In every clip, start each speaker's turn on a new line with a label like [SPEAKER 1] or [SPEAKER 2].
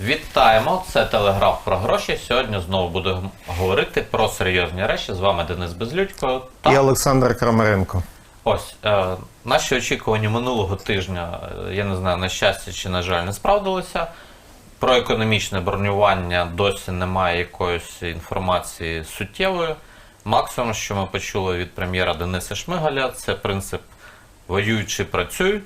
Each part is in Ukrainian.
[SPEAKER 1] Вітаємо! Це телеграф про гроші. Сьогодні знову буду говорити про серйозні речі. З вами Денис Безлюдько.
[SPEAKER 2] І Олександр Крамаренко.
[SPEAKER 1] Ось е, наші очікування минулого тижня, е, я не знаю, на щастя чи на жаль, не справдилися. Про економічне бронювання досі немає якоїсь інформації суттєвої. Максимум, що ми почули від прем'єра Дениса Шмигаля, це принцип воюючи працюють.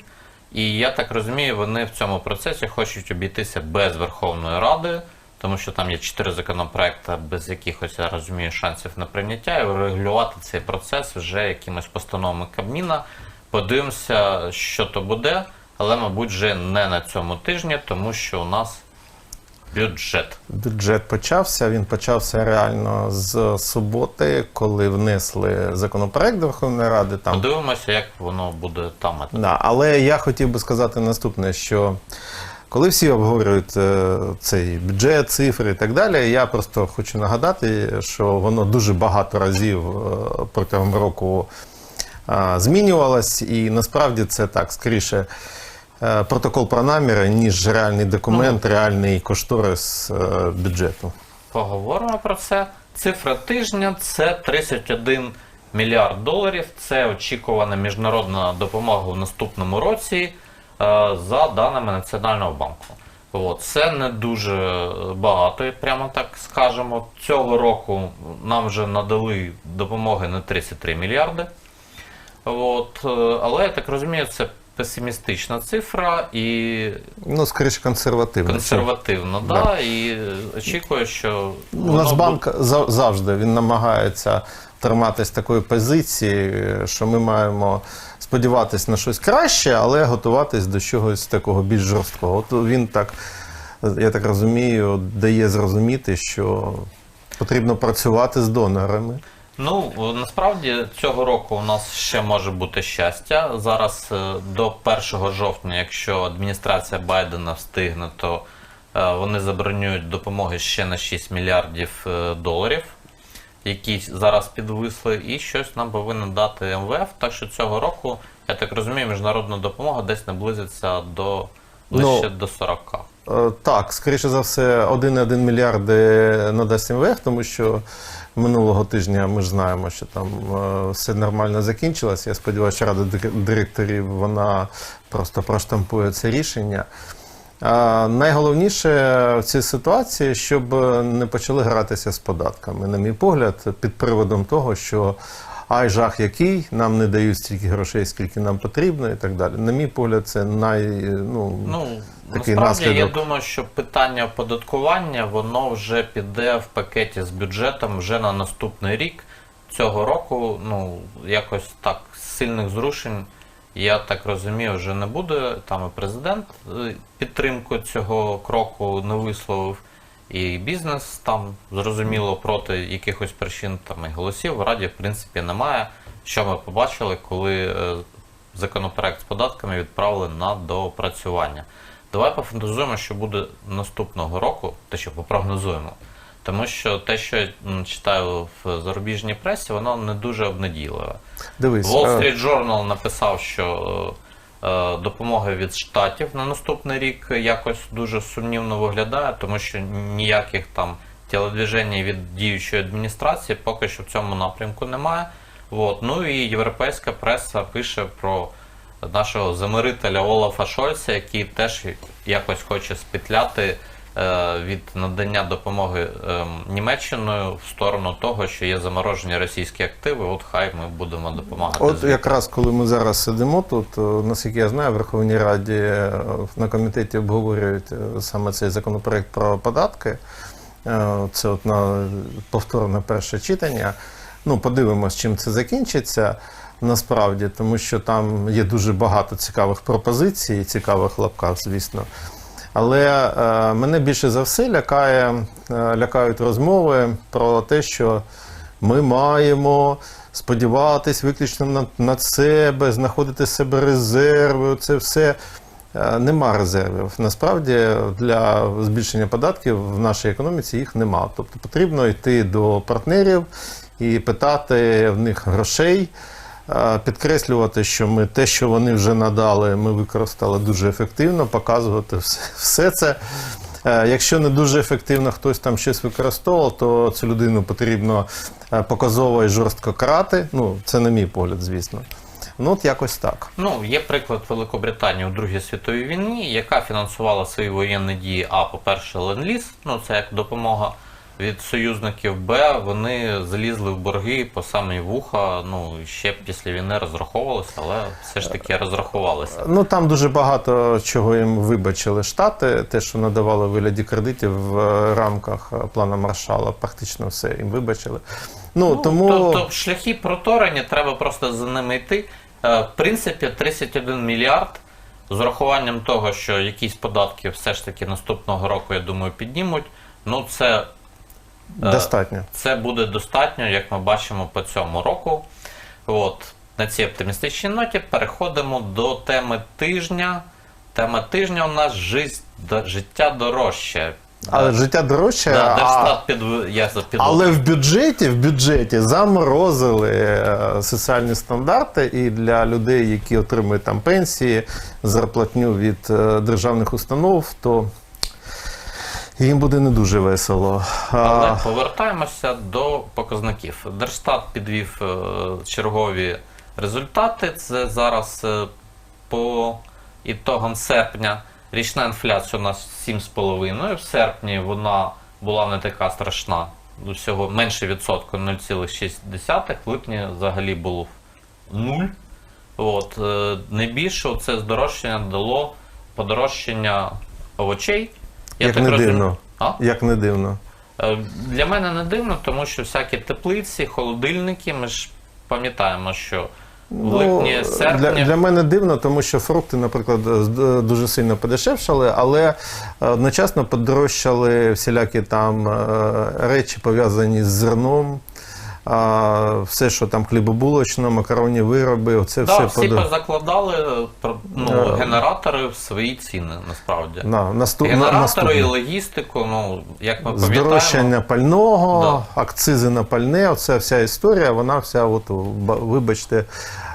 [SPEAKER 1] І я так розумію, вони в цьому процесі хочуть обійтися без Верховної Ради, тому що там є чотири законопроекти, без якихось я розумію шансів на прийняття, і регулювати цей процес вже якимось постановами Кабміна. Подивимося, що то буде, але, мабуть, вже не на цьому тижні, тому що у нас бюджет.
[SPEAKER 2] Бюджет почався. Він почався реально з суботи, коли внесли законопроект до Верховної Ради. Там
[SPEAKER 1] Подивимося, як воно буде там.
[SPEAKER 2] да. але я хотів би сказати наступне: що коли всі обговорюють е, цей бюджет, цифри і так далі, я просто хочу нагадати, що воно дуже багато разів е, протягом року е, змінювалось, і насправді це так скоріше. Е, Протокол про наміри, ніж реальний документ, реальний кошторис е, бюджету.
[SPEAKER 1] Поговоримо про це. Цифра тижня це 31 мільярд доларів. Це очікувана міжнародна допомога в наступному році е, за даними Національного банку. От, це не дуже багато, прямо так скажемо. Цього року нам вже надали допомоги на 33 мільярди. От, але я так розумію, це песимістична цифра і
[SPEAKER 2] Ну, скоріше консервативно.
[SPEAKER 1] консервативна, да, і е, очікую, що
[SPEAKER 2] Ну, Нацбанк за- завжди він намагається триматись такої позиції, що ми маємо сподіватись на щось краще, але готуватись до чогось такого більш жорсткого. От він так, я так розумію, дає зрозуміти, що потрібно працювати з донорами.
[SPEAKER 1] Ну, насправді цього року у нас ще може бути щастя. Зараз е, до 1 жовтня, якщо адміністрація Байдена встигне, то е, вони забронюють допомоги ще на 6 мільярдів е, доларів, які зараз підвисли, і щось нам повинен дати МВФ. Так що цього року, я так розумію, міжнародна допомога десь наблизиться до ближче до 40.
[SPEAKER 2] Е, Так, скоріше за все, 1,1 мільярди надасть МВФ, тому що минулого тижня ми ж знаємо, що там е, все нормально закінчилось. Я сподіваюся, що рада директорів вона просто проштампує це рішення. Найголовніше в цій ситуації, щоб не почали гратися з податками, на мій погляд, під приводом того, що ай, жах який, нам не дають стільки грошей, скільки нам потрібно, і так далі. На мій погляд, це най, ну,
[SPEAKER 1] Ну,
[SPEAKER 2] такий
[SPEAKER 1] насправді я думаю, що питання оподаткування воно вже піде в пакеті з бюджетом вже на наступний рік. Цього року, ну, якось так сильних зрушень, я так розумію, вже не буде. Там і президент е, підтримку цього кроку не висловив, і бізнес там зрозуміло проти якихось причин там і голосів в Раді, в принципі, немає. Що ми побачили, коли е, законопроект з податками відправили на доопрацювання. Давай пофантазуємо, що буде наступного року, те, що попрогнозуємо. Тому що те, що я читаю в зарубіжній пресі, воно не дуже обнадійливе.
[SPEAKER 2] дивись.
[SPEAKER 1] Wall
[SPEAKER 2] е,
[SPEAKER 1] Street Journal написав, що е, е, від штатів на наступний рік якось дуже сумнівно виглядає, тому що ніяких там телодвіжень від діючої адміністрації поки що в цьому напрямку немає. От. Ну і європейська преса пише про нашого замирителя Олафа Шольца, який теж якось хоче спетляти від надання допомоги е, Німеччиною в сторону того, що є заморожені російські активи. От хай ми будемо допомагати.
[SPEAKER 2] От якраз коли ми зараз сидимо тут, е, наскільки я знаю, в Верховній Раді е, на комітеті обговорюють е, саме цей законопроект про податки. Е, Це от на повторне перше читання. Ну, подивимось, чим це закінчиться насправді, тому що там є дуже багато цікавих пропозицій, цікавих лапках, звісно. Але е, мене більше за все лякає, е, лякають розмови про те, що ми маємо сподіватись виключно на, на себе, знаходити себе резерви. Це все Е, нема резервів. Насправді для збільшення податків в нашій економіці їх нема. Тобто потрібно йти до партнерів і питати в них грошей. Підкреслювати, що ми те, що вони вже надали, ми використали дуже ефективно, показувати все, все це Е, Якщо не дуже ефективно хтось там щось використовував, то цю людину потрібно е, показово і жорстко карати. Ну, це на мій погляд, звісно. Ну, от якось так.
[SPEAKER 1] Ну, є приклад Великобританії у Другій світовій війні, яка фінансувала свої воєнні дії, а, по-перше, ленд-ліз, ну це як допомога від союзників, Б, вони залізли в борги по самі вуха, ну, ще після війни розраховувалися, але все ж таки розрахувалися.
[SPEAKER 2] Ну там дуже багато чого їм вибачили штати. Те, що надавали вигляді кредитів в е, рамках е, плану Маршала, практично все їм вибачили. Ну,
[SPEAKER 1] Ну,
[SPEAKER 2] тому
[SPEAKER 1] Тобто шляхи проторені, треба просто за ними йти. Е, В принципі, 31 мільярд з урахуванням того, що якісь податки все ж таки наступного року, я думаю, піднімуть. Ну, це,
[SPEAKER 2] достатньо.
[SPEAKER 1] це буде достатньо, як ми бачимо по цьому року. От, на цій оптимістичній ноті переходимо до теми тижня. Тема тижня у нас «Жизнь- життя дорожче.
[SPEAKER 2] Але життя дорожче.
[SPEAKER 1] Да,
[SPEAKER 2] а...
[SPEAKER 1] Під, я під...
[SPEAKER 2] Але в бюджеті, в бюджеті заморозили е, соціальні стандарти і для людей, які отримують там пенсії, зарплатню від е, державних установ, то їм буде не дуже весело.
[SPEAKER 1] Але повертаємося до показників. Держстат підвів е, чергові результати. Це зараз е, по ітогам серпня. Річна інфляція у нас 7,5. В серпні вона була не така страшна. Всього менше відсотку 0,6. В липні взагалі було 0. От, е, найбільше це здорожчання дало подорожчання овочей.
[SPEAKER 2] Як
[SPEAKER 1] так
[SPEAKER 2] не
[SPEAKER 1] розумію-
[SPEAKER 2] дивно.
[SPEAKER 1] А?
[SPEAKER 2] Як не дивно.
[SPEAKER 1] Е, Для мене не дивно, тому що всякі теплиці, холодильники, ми ж пам'ятаємо, що в липні, серпні.
[SPEAKER 2] Ну, для, для мене дивно, тому що фрукти, наприклад, з- дуже сильно подешевшали, але одночасно подорожчали всілякі там е, речі, пов'язані з зерном. А, все, що там хлібобулочно, макаронні вироби, оце
[SPEAKER 1] Да,
[SPEAKER 2] все
[SPEAKER 1] всі позакладали е, ну,
[SPEAKER 2] Е.
[SPEAKER 1] генератори в свої ціни, насправді.
[SPEAKER 2] на, наступ,
[SPEAKER 1] Генератори
[SPEAKER 2] наступне.
[SPEAKER 1] і логістику, ну, як ми пам'ятаємо.
[SPEAKER 2] Здорожчання пального, акцизи на пальне, оця вся історія, вона вся, от, ба- вибачте,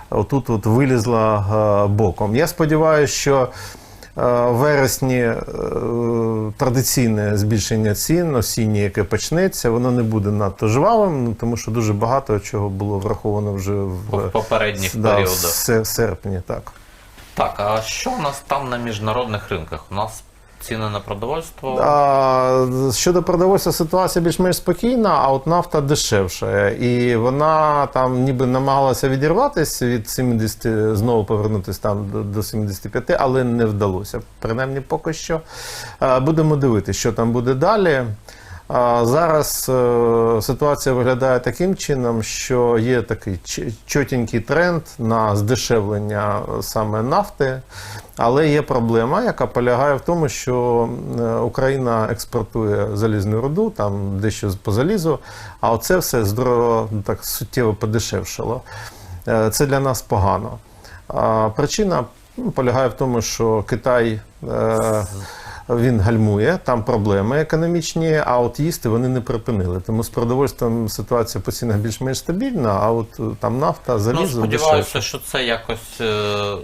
[SPEAKER 2] отут от вилізла е, боком. Я сподіваюся, що вересні е, традиційне збільшення цін, осіннє, яке почнеться, воно не буде надто жвавим, ну, тому що дуже багато чого було враховано вже в,
[SPEAKER 1] В попередніх
[SPEAKER 2] да,
[SPEAKER 1] періодах.
[SPEAKER 2] в серпні. Так.
[SPEAKER 1] Так, а що у нас там на міжнародних ринках? У нас ціни на продовольство.
[SPEAKER 2] А, щодо продовольства ситуація більш-менш спокійна, а от нафта дешевша. І вона там ніби намагалася відірватися від 70, знову повернутися там до, до 75, але не вдалося. Принаймні поки що. Будемо дивитися, що там буде далі. Зараз е, ситуація виглядає таким чином, що є такий чотенький тренд на здешевлення е, саме нафти, але є проблема, яка полягає в тому, що е, Україна експортує залізну руду, там дещо по залізу, а оце все здорово ну, так суттєво подешевшало. Е, Це для нас погано. Причина ну, полягає в тому, що Китай. Він гальмує, там проблеми економічні, а от їсти вони не припинили. Тому з продовольством ситуація по цінах більш-менш стабільна, а от е, там нафта,
[SPEAKER 1] Ну, сподіваюся,
[SPEAKER 2] дешевше.
[SPEAKER 1] що це якось е,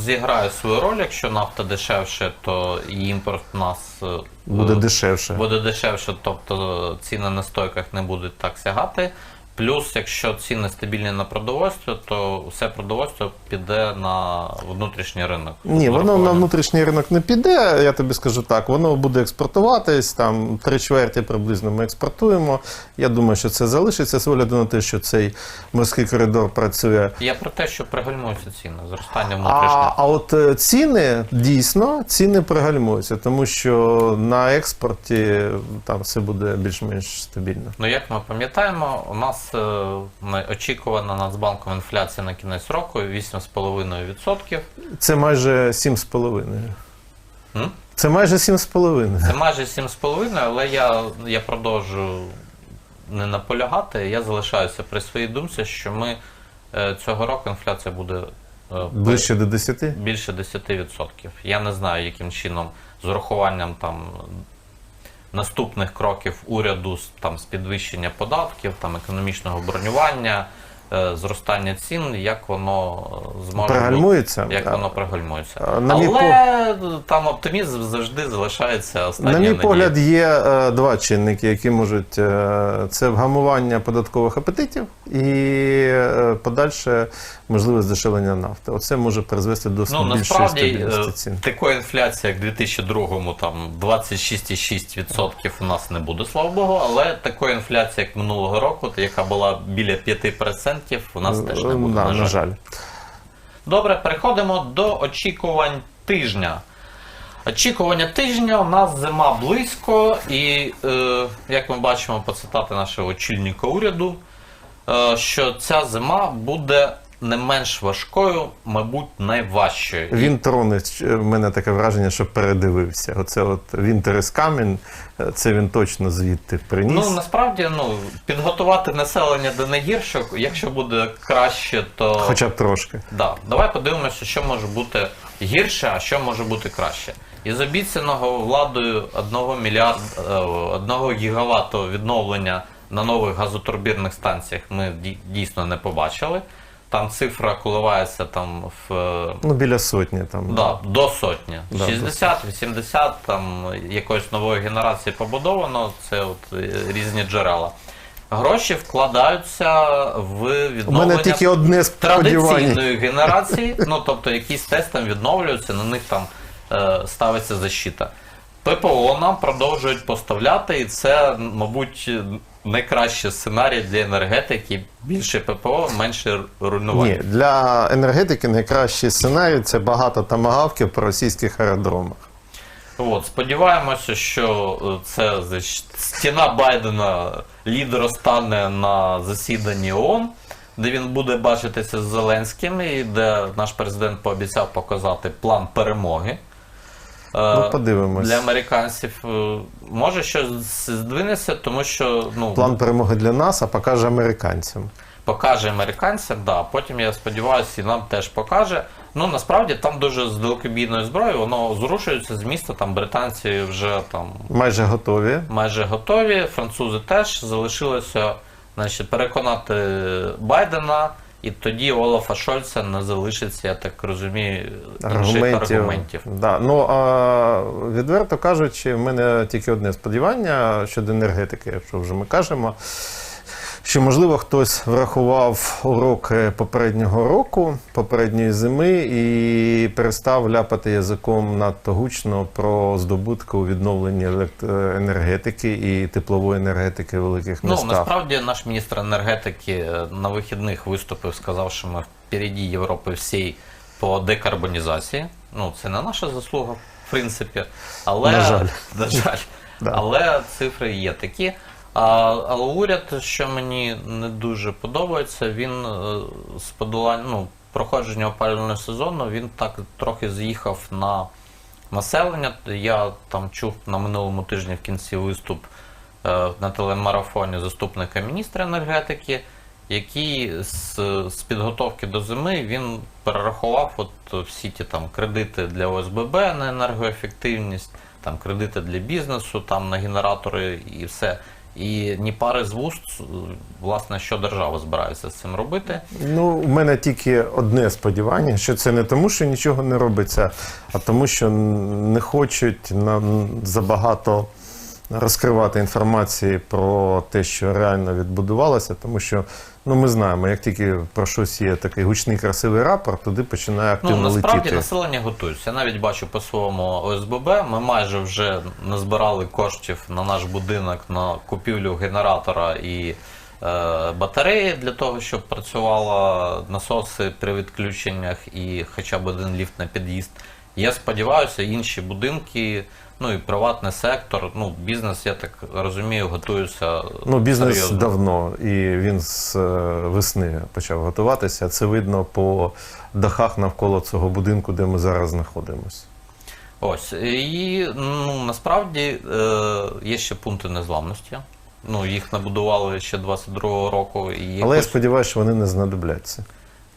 [SPEAKER 1] зіграє свою роль. Якщо нафта дешевше, то і імпорт у нас е,
[SPEAKER 2] буде дешевше.
[SPEAKER 1] буде дешевше, тобто ціни на стойках не будуть так сягати. Плюс, якщо ціни стабільні на продовольство, то все продовольство піде на внутрішній ринок.
[SPEAKER 2] Ні, воно на внутрішній ринок не піде, я тобі скажу так. Воно буде експортуватись, там три чверті приблизно ми експортуємо. Я думаю, що це залишиться з огляду на те, що цей морський коридор працює
[SPEAKER 1] Я про те, що пригальмуються ціни, зростання внутрішнього.
[SPEAKER 2] А, а от е, ціни дійсно ціни пригальмуються, тому що на експорті там все буде більш-менш стабільно.
[SPEAKER 1] Ну, як ми пам'ятаємо, у нас е, ми- очікувана Нацбанком інфляція на кінець року 8,5%.
[SPEAKER 2] Це майже 7,5.
[SPEAKER 1] М?
[SPEAKER 2] Це майже 7,5.
[SPEAKER 1] Це майже 7,5, але я, я продовжую не наполягати. Я залишаюся при своїй думці, що ми е, цього року інфляція буде е,
[SPEAKER 2] Ближче до 10.
[SPEAKER 1] більше 10%. Я не знаю, яким чином з урахуванням там наступних кроків уряду там з підвищення податків, там економічного бронювання, зростання цін, як воно е, зможе
[SPEAKER 2] Пригальмується?
[SPEAKER 1] як воно пригальмується.
[SPEAKER 2] На мій
[SPEAKER 1] Але там оптимізм завжди залишається останньою
[SPEAKER 2] На мій
[SPEAKER 1] надією.
[SPEAKER 2] погляд, є е, два чинники, які можуть е, це вгамування податкових апетитів і е, подальше можливе здешевлення нафти. Оце може призвести до
[SPEAKER 1] Ну,
[SPEAKER 2] більшої
[SPEAKER 1] насправді
[SPEAKER 2] стабільності
[SPEAKER 1] е,
[SPEAKER 2] цін.
[SPEAKER 1] такої інфляції, як в 2002-му, там 26,6% у нас не буде, слава Богу, але такої інфляції, як минулого року, яка була біля 5%, у нас теж не буде.
[SPEAKER 2] Да,
[SPEAKER 1] на
[SPEAKER 2] на жаль.
[SPEAKER 1] Добре, переходимо до очікувань тижня. Очікування тижня у нас зима близько, і е, як ми бачимо по цитати нашого очільника уряду, е, що ця зима буде не менш важкою, мабуть, найважчою.
[SPEAKER 2] Він тронить, в мене таке враження, що передивився. Оце от is coming, е, це він точно звідти приніс.
[SPEAKER 1] Ну насправді ну підготувати населення до найгіршого, якщо буде краще, то
[SPEAKER 2] Хоча б трошки.
[SPEAKER 1] Да, давай подивимося, що може бути гірше, а що може бути краще. Із обіцяного владою 1 мільярд, е, 1 гігавату відновлення на нових газотурбірних станціях ми дій- дійсно не побачили. Там цифра коливається там в
[SPEAKER 2] Ну, біля сотні там.
[SPEAKER 1] да, до сотні.
[SPEAKER 2] Да,
[SPEAKER 1] 60-80 там якоїсь нової генерації побудовано, це от е, різні джерела. Гроші вкладаються в
[SPEAKER 2] У
[SPEAKER 1] відновлення
[SPEAKER 2] мене тільки одне
[SPEAKER 1] традиційної генерації, ну тобто якісь тест там відновлюються, на них там е, ставиться защита. ППО нам продовжують поставляти, і це, мабуть, найкращий сценарій для енергетики. Більше ППО, менше руйнувань.
[SPEAKER 2] Ні, для енергетики найкращий сценарій це багато тамагавків по російських аеродромах.
[SPEAKER 1] От, сподіваємося, що е, це стіна Байдена лідер стане на засіданні ООН, де він буде бачитися з Зеленським, і де наш президент пообіцяв показати план перемоги. Е,
[SPEAKER 2] Ну, подивимось.
[SPEAKER 1] Для американців е, може щось здвинеться, тому що ну,
[SPEAKER 2] План перемоги для нас, а покаже американцям.
[SPEAKER 1] покаже американцям, да. Потім я сподіваюся, і нам теж покаже. Ну насправді там дуже з далекобійною зброєю воно зрушується з міста. Там британці вже там
[SPEAKER 2] Майже готові.
[SPEAKER 1] майже готові. Французи теж залишилося значить, переконати Байдена, і тоді Олафа Шольца не залишиться, я так розумію, інших
[SPEAKER 2] Аргументів.
[SPEAKER 1] аргументів.
[SPEAKER 2] Да. Ну, а відверто кажучи, в мене тільки одне сподівання щодо енергетики, якщо вже ми кажемо. Що, можливо, хтось врахував уроки попереднього року, попередньої зими, і перестав ляпати язиком надто гучно про здобутки у відновленні електроенергетики і теплової енергетики в великих
[SPEAKER 1] Ну, насправді наш міністр енергетики е, на вихідних виступив, сказав, що ми впереді Європи всій по декарбонізації. Ну, це не наша заслуга, в принципі. Але,
[SPEAKER 2] На жаль.
[SPEAKER 1] на жаль.
[SPEAKER 2] Да.
[SPEAKER 1] Але цифри є такі. Але уряд, що мені не дуже подобається, він е, з подолання, ну, проходження опалювального сезону, він так трохи з'їхав на населення. Я там чув на минулому тижні в кінці виступ е, на телемарафоні заступника міністра енергетики, який з, з підготовки до зими він перерахував от всі ті там кредити для ОСББ на енергоефективність, там кредити для бізнесу, там на генератори і все. І ні пари з вуст, власне, що держава збирається з цим робити.
[SPEAKER 2] Ну, у мене тільки одне сподівання, що це не тому, що нічого не робиться, а тому, що не хочуть нам забагато розкривати інформації про те, що реально відбудувалося, тому що ну, ми знаємо, як тільки про щось є такий гучний красивий рапорт, туди починає
[SPEAKER 1] Ну,
[SPEAKER 2] активно
[SPEAKER 1] насправді
[SPEAKER 2] летіти.
[SPEAKER 1] населення готується. Я навіть бачу по своєму ОСББ. Ми майже вже назбирали коштів на наш будинок на купівлю генератора і е, батареї для того, щоб працювали насоси при відключеннях і хоча б один ліфт на під'їзд. Я сподіваюся, інші будинки, ну і приватний сектор, ну бізнес, я так розумію, готується.
[SPEAKER 2] Ну, бізнес
[SPEAKER 1] серйозно.
[SPEAKER 2] давно, і він з е, весни почав готуватися. Це видно по дахах навколо цього будинку, де ми зараз знаходимося.
[SPEAKER 1] Ось і ну насправді е, є ще пункти незламності. Ну їх набудували ще 22-го року. І
[SPEAKER 2] Але я сподіваюся, що вони не знадобляться.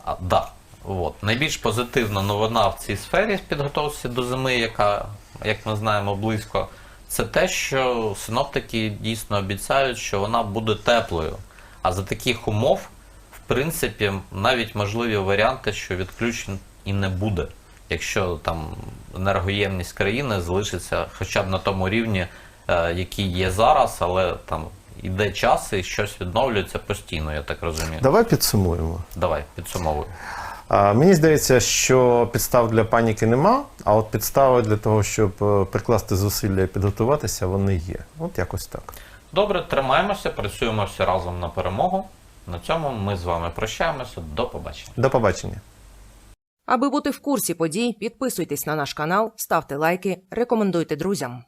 [SPEAKER 1] а, да, от. Найбільш позитивна новина в цій сфері підготовці до зими, яка, як ми знаємо, близько, це те, що синоптики дійсно обіцяють, що вона буде теплою. А за таких умов, в принципі, навіть можливі варіанти, що відключень і не буде, якщо там енергоємність країни залишиться хоча б на тому рівні, е, який є зараз, але там іде час і щось відновлюється постійно, я так розумію.
[SPEAKER 2] Давай підсумуємо.
[SPEAKER 1] Давай, підсумовуй.
[SPEAKER 2] Мені здається, що підстав для паніки нема, а от підстави для того, щоб е, прикласти зусилля і підготуватися, вони є. От якось так.
[SPEAKER 1] Добре, тримаємося, працюємо всі разом на перемогу. На цьому ми з вами прощаємося. До побачення.
[SPEAKER 2] До побачення.
[SPEAKER 3] Аби бути в курсі подій, підписуйтесь на наш канал, ставте лайки, рекомендуйте друзям.